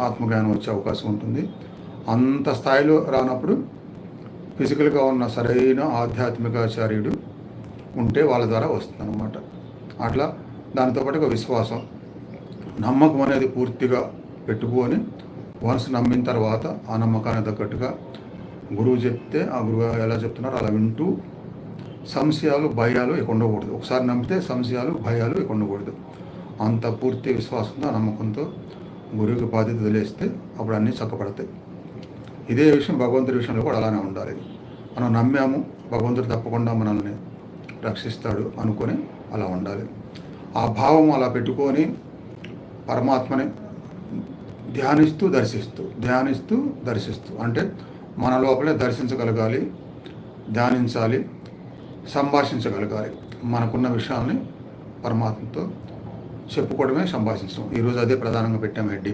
ఆత్మజ్ఞానం వచ్చే అవకాశం ఉంటుంది. అంత స్థాయిలో రానప్పుడు ఫిజికల్గా ఉన్న సరైన ఆధ్యాత్మికాచార్యుడు ఉంటే వాళ్ళ ద్వారా వస్తుందన్నమాట. అట్లా దానితో పాటు ఒక విశ్వాసం నమ్మకం అనేది పూర్తిగా పెట్టుకొని వన్స్ నమ్మిన తర్వాత ఆ నమ్మకానికి తగ్గట్టుగా గురువు చెప్తే ఆ గురువు ఎలా చెప్తున్నారో అలా వింటూ సంశయాలు భయాలు ఇక ఉండకూడదు. ఒకసారి నమ్మితే సంశయాలు భయాలు ఇక ఉండకూడదు. అంత పూర్తి విశ్వాసంతో ఆ నమ్మకంతో గురువుకి బాధ్యత వదిలేస్తే అప్పుడు అన్నీ చక్కపడతాయి ఇదే విషయం భగవంతుడి విషయంలో కూడా అలానే ఉండాలి. మనం నమ్మాము భగవంతుడు తప్పకుండా మనల్ని రక్షిస్తాడు అనుకొని అలా ఉండాలి. ఆ భావం అలా పెట్టుకొని పరమాత్మని ధ్యానిస్తూ దర్శిస్తూ ధ్యానిస్తూ దర్శిస్తూ అంటే మన లోపలే దర్శించగలగాలి ధ్యానించాలి సంభాషించగలగాలి మనకున్న విషయాల్ని పరమాత్మతో చెప్పుకోవడమే సంభాషించడం ఈరోజు అదే ప్రధానంగా పెట్టాము హెడ్డింగ్